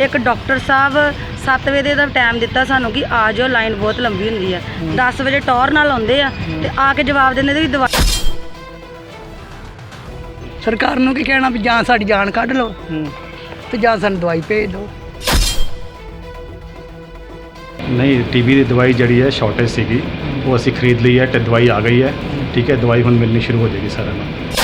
ਇੱਕ ਡਾਕਟਰ ਸਾਹਿਬ 7 ਵਜੇ ਦਾ ਟਾਈਮ ਦਿੱਤਾ ਸਾਨੂੰ ਕਿ ਆ ਜਾਓ ਲਾਈਨ ਬਹੁਤ ਲੰਬੀ ਹੁੰਦੀ ਆ। 10 ਵਜੇ ਟੌਰ ਨਾਲ ਆਉਂਦੇ ਆ ਤੇ ਆ ਕੇ ਜਵਾਬ ਦਿੰਦੇ ਨੇ ਵੀ ਦਵਾ ਸਰਕਾਰ ਨੂੰ ਕੀ ਕਹਿਣਾ ਵੀ ਜਾਂ ਸਾਡੀ ਜਾਨ ਕੱਢ ਲਓ ਹੂੰ। ਤੇ ਜਾਂ ਸਾਨੂੰ ਦਵਾਈ ਭੇਜ ਦਿਓ। ਨਹੀਂ ਟੀਬੀ ਦੀ ਦਵਾਈ ਜਿਹੜੀ ਹੈ ਸ਼ਾਰਟੇਜ ਸੀਗੀ ਉਹ ਅਸੀਂ ਖਰੀਦ ਲਈ ਹੈ ਤੇ ਦਵਾਈ ਆ ਗਈ ਹੈ। ਠੀਕ ਹੈ ਦਵਾਈ ਹੁਣ ਮਿਲਣੀ ਸ਼ੁਰੂ ਹੋ ਜਾਏਗੀ ਸਾਰਿਆਂ ਨੂੰ।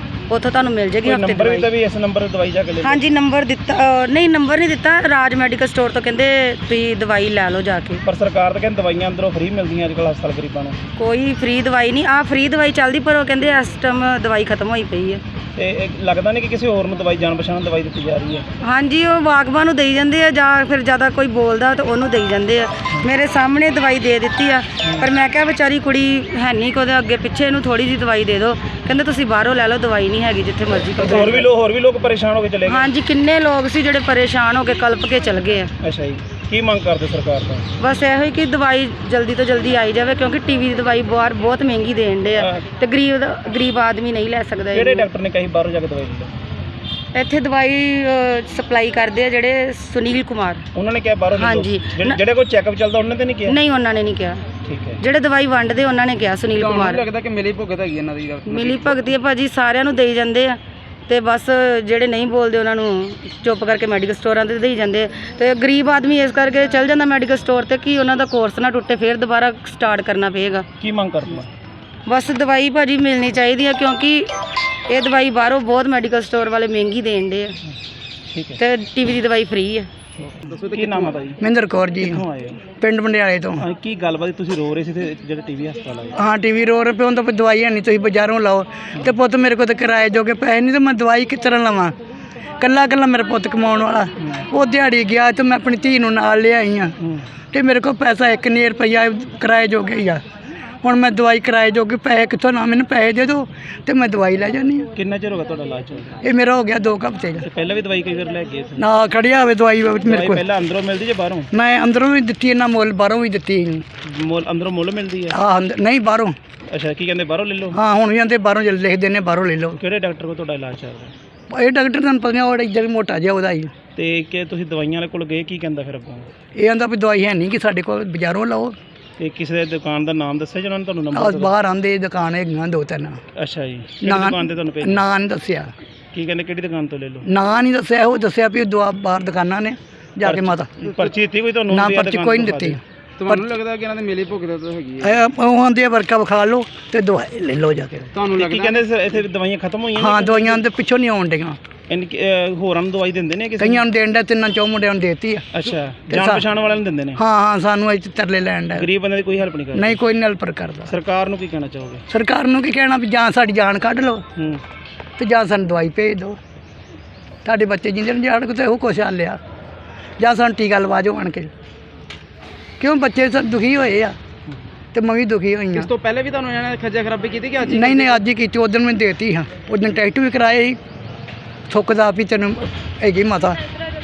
ਉੱਥੋਂ ਤੁਹਾਨੂੰ ਮਿਲ ਜੇਗੀ ਹਫ਼ਤੇ ਨੰਬਰ ਵੀ ਤਾਂ ਵੀ ਇਸ ਨੰਬਰ ਤੇ ਦਵਾਈ ਜਾ ਕੇ ਲੈ। ਹਾਂਜੀ ਨੰਬਰ ਦਿੱਤਾ ਅ, ਨਹੀਂ ਨੰਬਰ ਨਹੀਂ ਦਿੱਤਾ। ਰਾਜ ਮੈਡੀਕਲ ਸਟੋਰ ਤੋਂ ਕਹਿੰਦੇ ਤੁਸੀਂ ਦਵਾਈ ਲੈ ਲਓ ਜਾ ਕੇ। ਪਰ ਸਰਕਾਰ ਤਾਂ ਕਹਿੰਦੀ ਦਵਾਈਆਂ ਅੰਦਰੋਂ ਫ੍ਰੀ ਮਿਲਦੀਆਂ ਅੱਜ ਕੱਲ੍ਹ ਹਸਪਤਾਲ ਗਰੀਬਾਂ ਨੂੰ। ਕੋਈ ਫ੍ਰੀ ਦਵਾਈ ਨਹੀਂ। ਆ ਫ੍ਰੀ ਦਵਾਈ ਚੱਲਦੀ ਪਰ ਉਹ ਕਹਿੰਦੇ ਇਸ ਟਾਈਮ ਦਵਾਈ ਖਤਮ ਹੋਈ ਪਈ ਹੈ। ਤੇ ਇਹ ਲੱਗਦਾ ਨਹੀਂ ਕਿ ਕਿਸੇ ਹੋਰ ਨੂੰ ਦਵਾਈ ਜਾਣ ਪਛਾਣ ਦਵਾਈ ਦਿੱਤੀ ਜਾ ਰਹੀ ਹੈ। ਹਾਂਜੀ ਉਹ ਬਾਗਬਾਨ ਨੂੰ ਦੇਈ ਜਾਂਦੇ ਆ ਜਾਂ ਫਿਰ ਜ਼ਿਆਦਾ ਕੋਈ ਬੋਲਦਾ ਤਾਂ ਉਹਨੂੰ ਦੇਈ ਜਾਂਦੇ ਆ। ਮੇਰੇ ਸਾਹਮਣੇ ਦਵਾਈ ਦੇ ਦਿੱਤੀ ਆ ਪਰ ਮੈਂ ਕਿਹਾ ਵਿਚਾਰੀ ਕੁੜੀ ਹੈ ਨਹੀਂ ਕੋਦੇ ਅੱਗੇ ਪਿੱਛੇ ਇਹਨੂੰ ਥੋੜੀ ਜੀ ਦਵਾਈ ਦੇ ਦਿਓ ਕਹਿੰਦੇ ਤੁਸੀਂ ਬਾਹਰੋਂ ਲੈ ਲਓ ਦਵਾਈ ਨਹੀਂ ਹੈਗੀ ਜਿੱਥੇ ਮਰਜ਼ੀ ਤੇ ਹੋਰ ਵੀ ਲੋਕ ਹੋਰ ਵੀ ਲੋਕ ਪਰੇਸ਼ਾਨ ਹੋ ਕੇ ਚਲੇ ਗਏ। ਹਾਂਜੀ ਕਿੰਨੇ ਲੋਕ ਸੀ ਜਿਹੜੇ ਪਰੇਸ਼ਾਨ ਹੋ ਕੇ ਕਲਪ ਕੇ ਚਲ ਗਏ ਆ। ਅੱਛਾ ਜੀ। ਕੀ ਮੰਗ ਕਰਦੇ ਸਰਕਾਰ ਤੋਂ? ਬਸ ਇਹੋ ਹੀ ਕਿ ਦਵਾਈ ਜਲਦੀ ਤੋਂ ਜਲਦੀ ਆਈ ਜਾਵੇ ਕਿਉਂਕਿ ਟੀਵੀ ਦੀ ਦਵਾਈ ਬਾਹਰ ਬਹੁਤ ਮਹਿੰਗੀ ਦੇਣ ਦੇ ਆ। ਤੇ ਗਰੀਬ ਦਾ- ਗਰੀਬ ਆਦਮੀ ਨਹੀਂ ਲੈ ਸਕਦਾ ਕਿਹੜੇ ਇਹਨੂੰ। ਡਾਕਟਰ ਨੇ ਕਹੀ ਬਾਹਰੋਂ ਜਾ ਕੇ ਦਵਾਈ ਲੈ ਲਓ? ਇੱਥੇ ਦਵਾਈ ਸਪਲਾਈ ਕਰਦੇ ਆ ਜਿਹੜੇ ਸੁਨੀਲ ਕੁਮਾਰ। ਉਹਨਾਂ ਨੇ ਕਿਹਾ ਬਾਹਰੋਂ ਲਓ। ਹਾਂਜੀ। ਜਿਹੜੇ- ਜਿਹੜੇ ਕੋਈ ਚੈੱਕਅਪ ਚੱਲਦਾ ਉਹਨਾਂ ਤੇ ਨਹੀਂ ਕਿਹਾ? ਨਹੀਂ ਉਹਨਾਂ ਨੇ ਨਹੀਂ ਕਿਹਾ। ਠੀਕ ਹੈ। ਜਿਹੜੇ ਦਵਾਈ ਵੰਡਦੇ ਉਹਨਾਂ ਨੇ ਕਿਹਾ ਸੁਨੀਲ ਕੁਮਾਰ। ਲੱਗਦਾ ਕਿ ਮਿਲੀ ਭੁਗਤ ਹੈਗੀ ਇਹਨਾਂ ਦੀ ਮਿਲੀ ਭਗਤੀ ਆ ਭਾਜੀ ਸਾਰਿਆਂ ਨੂੰ ਦੇਈ ਜਾਂਦੇ ਆ। ਤੇ ਬਸ ਜਿਹੜੇ ਨਹੀਂ ਬੋਲਦੇ ਉਹਨਾਂ ਨੂੰ ਚੁੱਪ ਕਰਕੇ ਮੈਡੀਕਲ ਸਟੋਰਾਂ ਤੇ ਦੇਈ ਜਾਂਦੇ। ਤੇ ਗਰੀਬ ਆਦਮੀ ਇਸ ਕਰਕੇ ਚੱਲ ਜਾਂਦਾ ਮੈਡੀਕਲ ਸਟੋਰ ਤੇ ਕਿ ਉਹਨਾਂ ਦਾ ਕੋਰਸ ਨਾ ਟੁੱਟੇ ਫਿਰ ਦੁਬਾਰਾ ਸਟਾਰਟ ਕਰਨਾ ਪਏਗਾ। ਕੀ ਮੰਗ ਕਰਦੇ ਬਸ ਦਵਾਈ ਭਾਜੀ ਮਿਲਣੀ ਚਾਹੀਦੀ ਆ ਕਿਉਂਕਿ ਇਹ ਦਵਾਈ ਬਾਹਰੋਂ ਬਹੁਤ ਮੈਡੀਕਲ ਸਟੋਰ ਵਾਲੇ ਮਹਿੰਗੀ ਦੇਣ ਦੇ ਆ। ਠੀਕ ਹੈ। ਤੇ ਟੀਵੀ ਦੀ ਦਵਾਈ ਫ੍ਰੀ ਆ। ਦੱਸੋ ਕੀ ਨਾਮ ਹੈ ਜੀ ਮਹਿੰਦਰ ਕੌਰ ਜੀ। ਕਿੱਥੋਂ ਆਏ ਹੋ? ਪਿੰਡ ਮੰਡਿਆਲੇ ਤੋਂ। ਹਾਂ, ਕੀ ਗੱਲਬਾਤ ਤੁਸੀਂ ਰੋ ਰਹੇ ਸੀ ਤੇ ਜਿਹੜੇ ਟੀਵੀ ਹਸਪਤਾਲ ਆਏ। ਹਾਂ ਟੀਵੀ ਰੋ ਰਹੇ ਪਿਓ ਤਾਂ ਕੋਈ ਦਵਾਈ ਹੈ ਨਹੀਂ ਤੁਸੀਂ ਬਾਜ਼ਾਰੋਂ ਲਾਓ। ਤੇ ਪੁੱਤ ਮੇਰੇ ਕੋਲ ਤਾਂ ਕਿਰਾਏ ਜੋਗੇ ਪੈਸੇ ਨਹੀਂ ਤੇ ਮੈਂ ਦਵਾਈ ਕਿਸ ਤਰ੍ਹਾਂ ਲਵਾਂ? ਕੱਲਾ ਕੱਲਾ ਮੇਰਾ ਪੁੱਤ ਕਮਾਉਣ ਵਾਲਾ। ਉਹ ਦਿਹਾੜੀ ਗਿਆ ਤੇ ਮੈਂ ਆਪਣੀ ਧੀ ਨੂੰ ਨਾਲ ਲਿਆਈ ਆ। ਹੂੰ। ਤੇ ਮੇਰੇ ਕੋਲ ਪੈਸਾ 1000 ਰੁਪਈਆ ਕਿਰਾਏ ਜੋਗੇ ਹੀ ਆ। ਹੁਣ ਮੈਂ ਦਵਾਈ ਕਿਰਾਏ ਜੋਗੇ ਪੈਸੇ ਕਿੱਥੋਂ ਨਾ ਮੈਨੂੰ ਪੈਸੇ ਦੇ ਦਿਓ ਤੇ ਮੈਂ ਦਵਾਈ ਲੈ ਜਾਨੀ ਆ ਕਿੰਨਾ ਚਿਰ ਹੋ ਗਿਆ ਤੁਹਾਡਾ ਇਲਾਜ ਚੱਲਦਾ? ਇਹ ਮੇਰਾ ਹੋ ਗਿਆ 2 ਹਫ਼ਤੇ ਦਾ। ਤੇ ਪਹਿਲਾਂ ਵੀ ਦਵਾਈ ਕਈ ਵਾਰ ਲੈ ਗਏ ਸੀ? ਨਾ ਖੜਿਆ ਹੋਵੇ ਦਵਾਈ ਮੇਰੇ ਦਵਾਈ ਕੋਲ। ਪਹਿਲਾਂ ਅੰਦਰੋਂ ਮਿਲਦੀ ਜੇ ਬਾਹਰੋਂ? ਮੈਂ ਅੰਦਰੋਂ ਵੀ ਦਿੱਤੀ ਇਹਨਾਂ ਮੁੱਲ ਬਾਹਰੋਂ ਵੀ ਦਿੱਤੀ। ਮੁੱਲ ਅੰਦਰੋਂ ਮੁੱਲ ਮਿਲਦੀ ਹੈ? ਆ ਨਹੀਂ ਬਾਹਰੋਂ। ਅੱਛਾ ਕੀ ਕਹਿੰਦੇ ਬਾਹਰੋਂ ਲੈ ਲਓ? ਹਾਂ ਹੁਣ ਵੀ ਆਂਦੇ ਬਾਹਰੋਂ ਜੇ ਲਿਖਦੇ ਨੇ ਬਾਹਰੋਂ ਲੈ ਲਓ। ਕਿਹੜੇ ਡਾਕਟਰ ਕੋਲ ਤੁਹਾਡਾ ਇਲਾਜ ਚੱਲ ਰਿਹਾ? ਇਹ ਡਾਕਟਰ ਤੁਹਾਨੂੰ ਪਤਾ ਨਹੀਂ ਉਹ ਇੱਧਰ ਮੋਟਾ ਜਿਹਾ ਉਹਦਾ ਹੀ। ਤੇ ਕਿ ਤੁਸੀਂ ਦਵਾਈਆਂ ਵਾਲੇ ਕੋਲ ਗਏ ਕੀ ਕਹਿੰਦਾ ਫਿਰ ਅੱਗੋਂ? ਇਹ ਆਂਦਾ ਵੀ ਦਵਾਈ ਹੈ ਨਹੀਂ ਕਿ ਸਾਡੇ ਕੋਲ ਬਾਜ਼ਾਰੋਂ ਲਓ। ਤੇ ਕਿਸੇ ਦੇ ਦੁਕਾਨ ਦਾ ਨਾਮ ਦੱਸਿਆ ਜਿਹਨਾਂ ਨੇ ਤੁਹਾਨੂੰ ਆਹ ਨੰਬਰ ਬਾਹਰ ਆਂਦੇ ਦੁਕਾਨ ਹੈਗੀਆਂ ਦੋ ਤਿੰਨ। ਅੱਛਾ ਜੀ ਕਿਹੜੀ ਨਾਂ ਦੁਕਾਨ ਤੇ ਤੁਹਾਨੂੰ ਭੇਜ ਨਾਂ ਨਹੀਂ ਦੱਸਿਆ। ਕੀ ਕਹਿੰਦੇ ਕਿਹੜੀ ਦੁਕਾਨ ਤੋਂ ਲੈ ਲਓ? ਨਾਂ ਨਹੀਂ ਦੱਸਿਆ ਉਹ ਦੱਸਿਆ ਵੀ ਦਵਾ ਬਾਹਰ ਦੁਕਾਨਾਂ ਨੇ ਜਾ ਕੇ ਮਾਤਾ। ਪਰਚੀ ਦਿੱਤੀ ਕੋਈ ਤੁਹਾਨੂੰ? ਨਾ ਵੀ ਪਰਚੀ ਦੁਕਾਨ ਕੋਈ ਨਹੀਂ ਤੋਂ ਦਿੱਤੀ। ਤੁਹਾਨੂੰ ਲੱਗਦਾ ਕਿ ਇਹਨਾਂ ਦੇ ਮੇਲੇ ਭੁਗਤ ਤਾਂ ਹੈਗੀ ਇਹ ਉਹ ਆਂਦੇ ਆ ਵਰਕਾ ਵਿਖਾ ਲਓ ਤੇ ਦਵਾਈ ਲੈ ਲਓ ਜਾ ਕੇ। ਤੁਹਾਨੂੰ ਲੱਗਦਾ ਕੀ ਕਹਿੰਦੇ ਸਰ ਇੱਥੇ ਦਵਾਈਆਂ ਖਤਮ ਹੋਈਆਂ ਹਾਂ ਦਵਾਈਆਂ ਦੇ ਪਿੱਛੋਂ ਨਹੀਂ ਆਉਣ ਡੀਆਂ ਇਨ ਅਹ, ਹੋਰਾਂ ਨੂੰ ਦਵਾਈ ਦਿੰਦੇ ਨੇ ਕਿਸੇ ਕਈਆਂ ਨੂੰ? ਦੇਣ ਦਾ ਤਿੰਨਾਂ ਚੌ ਮੁੰਡਿਆਂ ਨੂੰ ਦੇਤੀ ਆ। ਅੱਛਾ ਤੇ ਜਾਣ ਸਾ- ਪਛਾਣ ਵਾਲਿਆਂ ਨੂੰ ਦਿੰਦੇ ਨੇ? ਹਾਂ ਹਾਂ ਸਾਨੂੰ ਇੱਥੇ ਤਰਲੇ ਲੈਣ ਦਾ। ਗਰੀਬ ਬੰਦੇ ਦੀ ਕੋਈ ਹੈਲਪ ਨਹੀਂ ਕਰਦੇ। ਨਹੀਂ ਕੋਈ ਨਲਪਰ ਕਰਦਾ। ਸਰਕਾਰ ਨੂੰ ਕੀ ਕਹਿਣਾ ਚਾਹੋਗੇ? ਸਰਕਾਰ ਨੂੰ ਕੀ ਕਹਿਣਾ ਵੀ ਜਾਂ ਸਾਡੀ ਜਾਨ ਕੱਢ ਲਓ ਹੂੰ। ਤੇ ਜਾਂ ਸਾਨੂੰ ਦਵਾਈ ਭੇਜ ਦਿਓ। ਤੁਹਾਡੇ ਬੱਚੇ ਜਿੰਦੇ ਨੂੰ ਜਾੜ ਤੇ ਉਹ ਕੁਛ ਲਿਆ। ਜਾਂ ਸਾਨੂੰ ਟੀਕਾ ਲਵਾ ਜਾਓ ਆਣ ਕੇ। ਕਿਉਂ ਬੱਚੇ ਸਭ ਦੁਖੀ ਹੋਏ ਆ ਤੇ ਮੈਂ ਵੀ ਦੁਖੀ ਹੋਈ ਹਾਂ। ਤੋਂ ਪਹਿਲੇ ਵੀ ਤੁਹਾਨੂੰ ਇਹਨਾਂ ਨੇ ਖੱਜਾ ਖਰਾਬੀ ਕੀਤੀ ਕਿ ਨਹੀਂ ਨਹੀਂ ਅੱਜ ਹੀ ਕੀਤੀ। ਉਦੋਂ ਮੈਂ ਦੇਤੀ ਹਾਂ। ਉਦੋਂ ਟੈਸਟ ਵੀ ਕਰਾਏ ਸੀ। ਥੁੱਕਦਾ ਵੀ ਤੈਨੂੰ ਹੈਗੀ ਮਾਤਾ।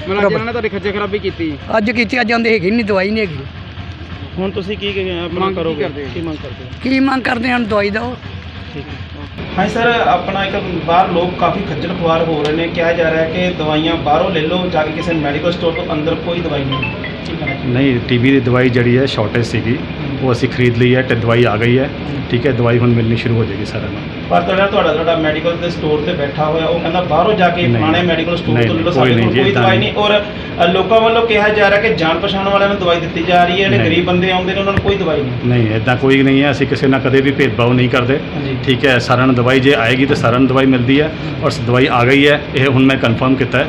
ਮਤਲਬ ਇਹਨਾਂ ਨੇ ਤੁਹਾਡੀ ਖੱਜਾ ਖਰਾਬੀ ਕੀਤੀ। ਅੱਜ ਕੀਤੀ ਅੱਜ ਆਂਦੇ ਹੈਗੀ ਨਹੀਂ ਦਵਾਈ ਨਹੀਂ ਹੈਗੀ। ਹੁਣ ਤੁਸੀਂ ਕੀ ਕੀ ਆਪਣਾ ਕਰੋਗੇ? ਕੀ ਮੰਗ ਕਰਦੇ ਹੋ? ਕੀ ਮੰਗ ਕਰਦੇ ਹਨ ਦਵਾਈ ਦਿਓ। ਠੀਕ ਹੈ। ਹਾਂ ਸਰ ਆਪਣਾ ਇੱਕ ਬਾਹਰ ਲੋਕ ਕਾਫੀ ਖੱਜਲ ਖੁਆਰ ਹੋ ਰਹੇ ਨੇ। ਕਿਹਾ ਜਾ ਰਿਹਾ ਹੈ ਕਿ ਦਵਾਈਆਂ ਬਾਹਰੋਂ ਲੈ ਲਓ ਜਾ ਕੇ ਕਿਸੇ ਮੈਡੀਕਲ ਸਟੋਰ ਤੋਂ ਅੰਦਰ ਕੋਈ ਦਵਾਈ ਨਹੀਂ। ਕੀ ਕਹਿਣਾ ਚਾਹੁੰਦੇ ਨਹੀਂ ਟੀਬੀ ਦੀ ਦਵਾਈ ਜਿਹੜੀ ਹੈ ਸ਼ਾਰਟੇਜ ਸੀਗੀ। ਉਹ ਅਸੀਂ ਖਰੀਦ ਲਈ ਹੈ ਤੇ ਦਵਾਈ ਆ ਗਈ ਹੈ। ਠੀਕ ਹੈ ਦਵਾਈ ਹੁਣ ਮਿਲਣੀ ਸ਼ੁਰੂ ਹੋ ਜਾਏਗੀ ਸਾਰਿਆਂ ਨੂੰ। ਪਰ ਤੁਹਾਡਾ ਤੁਹਾਡਾ ਤੁਹਾਡਾ ਮੈਡੀਕਲ ਦੇ ਸਟੋਰ ਤੇ ਬੈਠਾ ਹੋਇਆ ਉਹ ਕਹਿੰਦਾ ਬਾਹਰੋਂ ਜਾ ਕੇ ਨਹੀਂ। ਪੁਰਾਣੇ ਮੈਡੀਕਲ ਸਟੋਰ ਨਹੀਂ, ਤੋਂ ਲੈ ਕੋਈ ਸਾਡੇ ਨਹੀਂ ਕੋਲ ਜੀ, ਕੋਈ ਏਦਾਂ ਦਵਾਈ ਨਹੀਂ। ਔਰ ਅ, ਲੋਕਾਂ ਵੱਲੋਂ ਕਿਹਾ ਜਾ ਰਿਹਾ ਕਿ ਜਾਣ ਪਛਾਣ ਵਾਲਿਆਂ ਨੂੰ ਦਵਾਈ ਦਿੱਤੀ ਜਾ ਰਹੀ ਹੈ ਜਿਹੜੇ ਨਹੀਂ। ਗਰੀਬ ਬੰਦੇ ਆਉਂਦੇ ਨੇ ਉਹਨਾਂ ਨੂੰ ਕੋਈ ਦਵਾਈ ਨਹੀਂ। ਨਹੀਂ ਇਦਾਂ ਕੋਈ ਨਹੀਂ ਹੈ। ਅਸੀਂ ਕਿਸੇ ਨਾਲ ਕਦੇ ਵੀ ਭੇਦਭਾਵ ਨਹੀਂ ਕਰਦੇ। ਹਾਂਜੀ। ਠੀਕ ਹੈ ਸਾਰਿਆਂ ਨੂੰ ਦਵਾਈ ਜੇ ਆਏਗੀ ਤਾਂ ਸਾਰਿਆਂ ਨੂੰ ਦਵਾਈ ਮਿਲਦੀ ਹੈ। ਔਰ ਦਵਾਈ ਆ ਗਈ ਹੈ ਇਹ ਹੁਣ ਮੈਂ ਕਨਫਰਮ ਕੀਤਾ ਹੈ।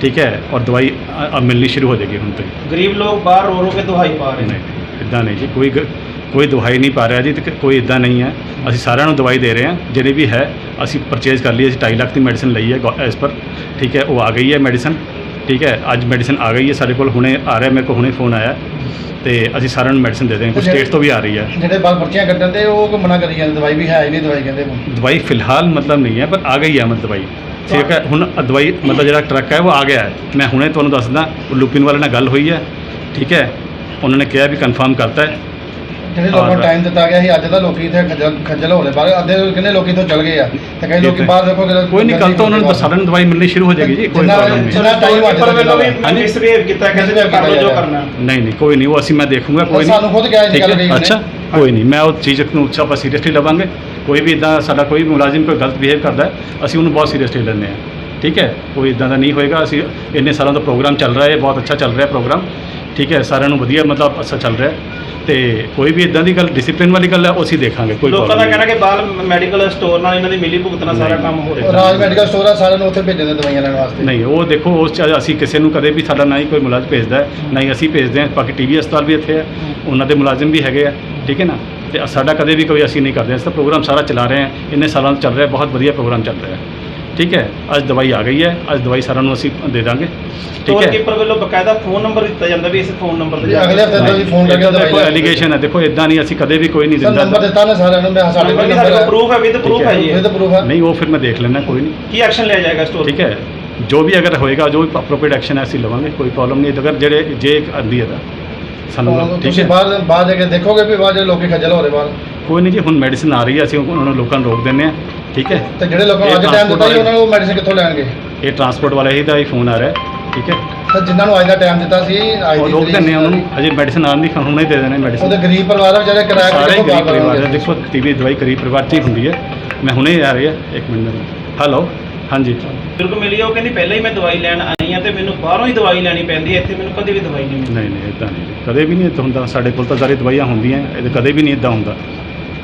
ਠੀਕ ਹੈ ਔਰ ਦਵਾਈ ਅ- ਅ ਮਿਲਣੀ ਸ਼ੁਰੂ ਹੋ ਜਾਏਗੀ ਹੁਣ ਤੋਂ ਹੀ। ਗਰੀਬ ਲੋਕ ਬਾਹਰ ਰੋ ਰੋ ਕੇ ਦਵਾਈ ਪਾ ਰਹੇ ਨੇ। ਨਹੀਂ। ਇਦਾਂ ਨਹੀਂ ਜੀ ਕੋਈ ਗ- ਕੋਈ ਦਵਾਈ ਨਹੀਂ ਪਾ ਰਿਹਾ ਜੀ ਤੇ ਕੋਈ ਇਦਾਂ ਨਹੀਂ ਹੈ। ਅਸੀਂ ਸਾਰਿਆਂ ਨੂੰ ਦਵਾਈ ਦੇ ਰਹੇ ਹਾਂ ਜਿਹੜੀ ਵੀ ਹੈ ਅਸੀਂ ਪਰਚੇਜ਼ ਕਰ ਲਈ ਅਸੀਂ 2.5 ਲੱਖ ਦੀ ਮੈਡੀਸਿਨ ਲਈ ਹੈ ਐਸ ਪਰ ਠੀਕ ਹੈ ਉਹ ਆ ਗਈ ਹੈ ਮੈਡੀਸਿਨ ਠੀਕ ਹੈ ਅੱਜ ਮੈਡੀਸਿਨ ਆ ਗਈ ਹੈ ਸਾਡੇ ਕੋਲ ਹੁਣੇ ਆ ਰਿਹਾ ਮੇਰੇ ਕੋਲ ਹੁਣੇ ਫੋਨ ਆਇਆ ਤੇ ਅਸੀਂ ਸਾਰਿਆਂ ਨੂੰ ਮੈਡੀਸਿਨ ਦੇ ਦੇਵਾਂਗੇ ਕੁਝ ਸਟੇਟ ਤੋਂ ਵੀ ਆ ਰਹੀ ਹੈ। ਜਿਹੜੇ ਬਾਲ ਪਰਚੀਆਂ ਕੱਢਣ ਦੇ ਉਹ ਮਨਾ ਕਰੀ ਜਾਂਦੇ? ਦਵਾਈ ਵੀ ਹੈ ਹੀ ਨਹੀਂ ਦਵਾਈ ਕਹਿੰਦੇ ਦਵਾਈ ਫਿਲਹਾਲ ਮਤਲਬ ਨਹੀਂ ਹੈ ਪਰ ਆ ਗਈ ਹੈ ਮਤਲਬ ਦਵਾਈ। ਠੀਕ ਹੈ ਹੁਣ ਦਵਾਈ ਮਤਲਬ ਜਿਹੜਾ ਟਰੱਕ ਹੈ ਉਹ ਆ ਗਿਆ ਹੈ। ਮੈਂ ਹੁਣੇ ਤੁਹਾਨੂੰ ਦੱਸਦਾ ਉਹ ਲੁਪਿਨ ਵਾਲੇ ਨਾਲ ਗੱਲ ਹੋਈ ਹੈ ਠੀਕ ਹੈ ਉਹਨਾਂ ਨੇ ਕਿਹਾ ਵੀ ਕਨਫਰਮ ਕਰਤਾ ਹੈ ਜਿਹੜੇ ਲੋਕਾਂ ਨੂੰ। ਟਾਈਮ ਦਿੱਤਾ ਗਿਆ ਸੀ ਅੱਜ ਤਾਂ ਲੋਕੀ ਇੱਥੇ ਖੱਜਲ ਖੱਜਲ ਹੋ ਰਹੇ ਅੱਧੇ ਕਿੰਨੇ ਲੋਕੀ ਇੱਥੋਂ ਚਲ ਗਏ ਆ ਤੇ ਕਈ ਲੋਕੀ ਬਾਹਰ ਦੇਖੋ ਕਿਤੇ ਕੋਈ ਨਹੀਂ ਕੱਲ ਤੋਂ ਉਹਨਾਂ ਨੂੰ ਸਾਰਿਆਂ ਨੂੰ ਦਵਾਈ ਮਿਲਣੀ ਸ਼ੁਰੂ ਹੋ ਜਾਏਗੀ ਜੀ ਕੋਈ ਪ੍ਰੋਬਲਮ ਨਹੀਂ ਜਿੰਨਾ time ਅੱਜ ਪਰ ਵੱਲੋਂ ਵੀ ਹਾਂਜੀ। ਮਿਸਬਿਹੇਵ ਕੀਤਾ ਕਹਿੰਦੇ ਕਰ ਲਓ ਜੋ ਕਰਨਾ ਨਹੀਂ ਨਹੀਂ ਕੋਈ ਨਹੀਂ ਉਹ ਅਸੀਂ ਮੈਂ ਦੇਖੂੰਗਾ ਕੋਈ ਨਹੀਂ ਸਾਨੂੰ ਖੁਦ ਕਿਹਾ ਠੀਕ ਗੱਲ ਹੈ? ਕਹੀ। ਅੱਛਾ ਕੋਈ ਨਹੀਂ ਮੈਂ ਉਹ ਚੀਜ਼ ਨੂੰ ਅੱਛਾ ਆਪਾਂ ਸੀਰੀਅਸਲੀ ਲਵਾਂਗੇ ਕੋਈ ਵੀ ਇਦਾਂ ਸਾਡਾ ਕੋਈ ਵੀ ਮੁਲਾਜ਼ਮ ਕੋਈ ਗਲਤ ਬਿਹੇਵ ਕਰਦਾ ਹੈ ਅਸੀਂ ਉਹਨੂੰ ਬਹੁਤ ਸੀਰੀਅਸਲੀ ਲੈਂਦੇ ਹਾਂ ਠੀਕ ਹੈ ਕੋਈ ਇਦਾਂ ਦਾ ਨਹੀਂ ਹੋਏਗਾ ਅਸੀਂ ਇੰਨੇ ਸਾਲਾਂ ਦਾ ਪ੍ਰੋਗਰਾਮ ਚੱਲ ਰਿਹਾ ਹੈ ਬਹੁਤ ਅੱਛਾ ਚੱਲ ਰਿਹਾ ਪ੍ਰੋਗਰਾਮ ਠੀਕ ਹੈ ਸਾਰਿਆਂ ਨੂੰ ਵਧੀਆ ਮਤਲਬ ਅੱਛਾ ਚੱਲ ਰਿਹਾ ਹੈ ਤੇ ਕੋਈ ਵੀ ਇਦਾਂ ਦੀ ਗੱਲ ਡਿਸਪਲਿਨ ਵਾਲੀ ਗੱਲ ਹੈ ਉਹ ਅਸੀਂ ਦੇਖਾਂਗੇ ਕੋਈ ਲੋਕਾਂ ਦਾ problem ਕਹਿਣਾ ਕਿ ਬਾਲ ਮੈਡੀਕਲ ਸਟੋਰ ਨਾਲ ਇਹਨਾਂ ਦੀ ਮਿਲੀ ਭੁਗਤ ਨਾਲ ਸਾਰਾ ਕੰਮ ਹੋ ਰਿਹਾ। ਰਾਜ ਮੈਡੀਕਲ ਸਟੋਰ ਆ ਸਾਰਿਆਂ ਨੂੰ ਉੱਥੇ ਭੇਜਣ ਦੇ ਦਵਾਈਆਂ ਲੈਣ ਵਾਸਤੇ। ਨਹੀਂ ਉਹ ਦੇਖੋ ਉਸ 'ਚ ਅਸੀਂ ਕਿਸੇ ਨੂੰ ਕਦੇ ਵੀ ਸਾਡਾ ਨਾ ਹੀ ਕੋਈ ਮੁਲਾਜ਼ਮ ਭੇਜਦਾ ਹੈ ਨਾ ਹੀ ਅਸੀਂ ਭੇਜਦੇ ਹਾਂ ਬਾਕੀ ਟੀਵੀ ਹਸਪਤਾਲ ਵੀ ਇੱਥੇ ਹੈ ਉਹਨਾਂ ਦੇ ਮੁਲਾਜ਼ਮ ਵੀ ਹੈਗੇ ਆ ਠੀਕ ਹੈ ਨਾ? ਤੇ ਸਾਡਾ ਕਦੇ ਵੀ ਕੋਈ ਅਸੀਂ ਨਹੀਂ ਕਰਦੇ ਇਸ ਦਾ ਪ੍ਰੋਗਰਾਮ ਸਾਰਾ ਚਲਾ ਰਹੇ ਹਾਂ ਇੰਨੇ ਸਾਲਾਂ ਤੋਂ ਚੱਲ ਰਿਹਾ ਬਹੁਤ ਵਧੀਆ ਪ੍ਰੋਗਰਾਮ ਚੱਲ ਰਿਹਾ ਹੈ। ਠੀਕ ਹੈ? ਅੱਜ ਦਵਾਈ ਆ ਗਈ ਹੈ। ਅੱਜ ਦਵਾਈ ਸਾਰਿਆਂ ਨੂੰ ਅਸੀਂ ਦੇ ਦਾਂਗੇ। ਠੀਕ ਹੈ? ਕੀਪਰ ਵੱਲੋਂ ਬਕਾਇਦਾ ਫੋਨ ਨੰਬਰ ਦਿੱਤਾ ਜਾਂਦਾ ਵੀ ਇਸ ਫੋਨ ਨੰਬਰ ਤੇ ਅਗਲੇ ਹਫ਼ਤੇ ਤੋਂ ਵੀ ਫੋਨ ਕਰਕੇ ਦਵਾਈ ਕੇ ਐਲੀਗੇਸ਼ਨ ਹੈ। ਦੇਖੋ ਇਦਾਂ ਨਹੀਂ ਅਸੀਂ ਕਦੇ ਵੀ ਕੋਈ ਨਹੀਂ ਸਰ ਨੰਬਰ ਦਿੰਦਾ ਦਿੱਤਾ ਨੇ ਸਾਰਿਆਂ ਨੂੰ ਮੈਂ ਸਾਡੇ ਕੋਲ ਵੀ ਨੰਬਰ ਪ੍ਰੂਫ ਹੈ। ਵਿਦ ਪ੍ਰੂਫ ਹੈ। ਜੀ। ਇਹ। ਤਾਂ ਪ੍ਰੂਫ ਹੈ। ਨਹੀਂ ਉਹ ਫਿਰ ਮੈਂ ਦੇਖ ਲੈਣਾ ਕੋਈ ਨਹੀਂ। ਕੀ ਐਕਸ਼ਨ ਲਿਆ ਜਾਏਗਾ ਸਟੋਰ ਠੀਕ ਹੈ? ਜੋ ਵੀ ਅਗਰ ਹੋਏਗਾ ਜੋ ਵੀ ਅਪਰੋਪਰੀਏਟ ਐਕਸ਼ਨ ਹੈ ਅਸੀਂ ਲਵਾਂਗੇ ਕੋਈ ਪ੍ਰੋਬਲਮ ਨਹੀਂ। ਅਗਰ ਜਿਹੜੇ ਜੇ ਇੱਕ ਆਂਦੀ ਹੈ ਤਾਂ ਸਾਨੂੰ ਠੀਕ ਤੁਸੀਂ ਹੈ? ਬਾਹਰ ਬਾਹਰ ਜਾ ਕੇ ਦੇਖੋਗੇ ਵੀ ਬਾਹਰ ਲੋਕੀ ਖੱਜਲ ਹੋ ਰਹੇ ਬਾਹਰ। ਕੋਈ ਨਹੀਂ ਜੀ ਹੁਣ ਮੈਡੀਸਿਨ ਆ ਰਹੀ ਹੈ ਅਸੀਂ ਉਹਨਾਂ ਨੂੰ ਲੋਕਾਂ ਨੂੰ ਰੋਕ ਦਿੰਦੇ ਹਾਂ ਠੀਕ ਹੈ? ਤੇ ਜਿਹੜੇ ਲੋਕਾਂ ਨੂੰ ਅੱਜ ਟਾਈਮ ਦਿੱਤਾ ਸੀ transport ਉਹਨਾਂ ਨੂੰ ਮੈਡੀਸਿਨ ਕਿੱਥੋਂ ਲੈਣਗੇ? ਇਹ ਟਰਾਂਸਪੋਰਟ ਵਾਲੇ ਹੀ ਦਾ ਹੀ ਫੋਨ ਆ ਰਿਹਾ ਹੈ, ਠੀਕ ਹੈ? ਤੇ ਜਿਨ੍ਹਾਂ ਨੂੰ ਅੱਜ ਦਾ ਟਾਈਮ ਦਿੱਤਾ ਸੀ ਅੱਜ ਦੀ ਦਿੰਦੇ ਹਾਂ ਉਹਨਾਂ। ਨੂੰ। ਅਜੇ ਮੈਡੀਸਿਨ ਆਉਣ ਦੀ ਹੁਣੇ ਦੇ ਦੇਣੇ ਮੈਡੀਸਿਨ ਉਹਦੇ ਗਰੀਬ ਪਰਿਵਾਰ ਆ ਵਿਚਾਰੇ ਕਿਰਾਇਆ ਸਾਰੇ ਗਰੀਬ ਪਰਿਵਾਰ ਹੈ ਕਰਨਗੇ? ਦੇਖੋ ਟੀਵੀ ਦਵਾਈ ਗਰੀਬ ਪਰਿਵਾਰ 'ਚ ਹੀ ਹੁੰਦੀ ਹੈ। ਮੈਂ ਹੁਣੇ ਆ ਰਹੀ ਹੈ ਇੱਕ ਮਿੰਟ ਹੈਲੋ ਹਾਂਜੀ। ਬਿਲਕੁਲ ਮਿਲੀ ਉਹ ਕਹਿੰਦੀ ਪਹਿਲਾਂ ਹੀ ਮੈਂ ਦਵਾਈ ਲੈਣ ਆਈ ਹਾਂ ਤੇ ਮੈਨੂੰ ਬਾਹਰੋਂ ਹੀ ਦਵਾਈ ਲੈਣੀ ਪੈਂਦੀ ਹੈ ਇੱਥੇ ਮੈਨੂੰ ਕਦੇ ਵੀ ਦਵਾਈ ਨਹੀਂ ਮਿਲਦੀ। ਨਹੀਂ ਨਹੀਂ ਇਦਾਂ ਨਹੀਂ। ਕਦੇ ਵੀ ਨਹੀਂ ਇੱਦਾਂ ਹੁੰਦਾ। ਸਾਡੇ ਕੋਲ ਤਾਂ ਸਾਰੀ ਦਵਾਈਆਂ ਹੁੰਦੀਆਂ ਇਹ ਕਦੇ ਵੀ ਨਹੀਂ ਇਦਾਂ ਹੁੰਦਾ।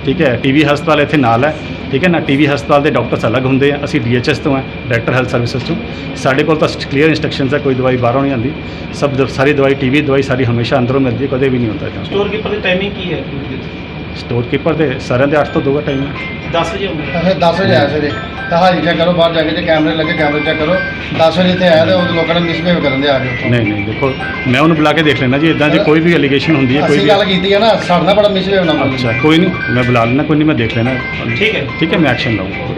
ਠੀਕ ਹੈ ਟੀਵੀ ਹਸਪਤਾਲ ਇੱਥੇ ਨਾਲ ਹੈ, ਠੀਕ ਹੈ, ਨਾ ਟੀਵੀ ਹਸਪਤਾਲ ਦੇ ਡਾਕਟਰਸ ਅਲੱਗ ਹੁੰਦੇ ਆ, ਅਸੀਂ ਡੀਐਚਐਸ ਤੋਂ ਹਾਂ ਡਾਇਰੈਕਟਰ ਹੈਲਥ ਸਰਵਿਸਿਜ਼ ਤੋਂ। ਸਾਡੇ ਕੋਲ ਤਾਂ ਕਲੀਅਰ ਇਨਸਟਰਕਸ਼ਨਸ ਹੈ ਕੋਈ ਦਵਾਈ ਬਾਹਰੋਂ ਨਹੀਂ ਆਉਂਦੀ। ਸਭ ਦ- ਸਾਰੀ ਦਵਾਈ, ਟੀਵੀ ਦਵਾਈ ਸਾਰੀ ਹਮੇਸ਼ਾ ਅੰਦਰੋਂ ਮਿਲਦੀ ਹੈ, ਕਦੇ ਵੀ ਨਹੀਂ ਹੁੰਦਾ ਸਟੋਰ ਕੀਪਰ ਦੀ ਟਾਈਮਿੰਗ ਕੀ ਹੈ? ਸਟੋਰ ਕੀਪਰ ਦੇ ਸਾਰਿਆਂ ਦੇ 8 ਤੋਂ 2 ਦਾ ਟਾਈਮ ਹੈ 10 ਵਜੇ ਹੁੰਦਾ ਅੱਛਾ 10 ਵਜੇ ਆਇਆ ਸਵੇਰੇ। ਤਾਂ ਹਾਜੀ ਚੈੱਕ ਕਰੋ ਬਾਹਰ ਜਾ ਕੇ ਜੇ ਕੈਮਰੇ ਲੱਗੇ ਕੈਮਰੇ ਚੈੱਕ ਕਰੋ। 10 ਵਜੇ ਇੱਥੇ ਆਇਆ ਤੇ ਉਹ ਲੋਕਾਂ ਨੇ ਮਿਸਬਿਹੇਵ ਕਰਨ ਦੇ ਆ ਕੇ ਉੱਥੋਂ। ਨਹੀਂ ਨਹੀਂ ਦੇਖੋ ਮੈਂ ਉਹਨੂੰ ਬੁਲਾ ਕੇ ਦੇਖ ਲੈਣਾ ਜੀ ਇਦਾਂ ਜੇ ਕੋਈ ਵੀ ਐਲੀਗੇਸ਼ਨ ਹੁੰਦੀ ਹੈ ਕੋਈ ਅਸੀਂ ਵੀ ਗੱਲ ਕੀਤੀ ਹੈ ਨਾ ਸਾਡੇ ਨਾਲ ਬੜਾ ਮਿਸਬਿਹੇਵ ਨਾ ਅੱਛਾ ਕੋਈ ਨਹੀਂ ਮੈਂ ਬੁਲਾ ਲੈਣਾ ਕੋਈ ਨਹੀਂ ਮੈਂ ਦੇਖ ਲੈਣਾ ਠੀਕ ਹੈ। ਠੀਕ ਹੈ ਮੈਂ ਐਕਸ਼ਨ ਲਵਾਂਗਾ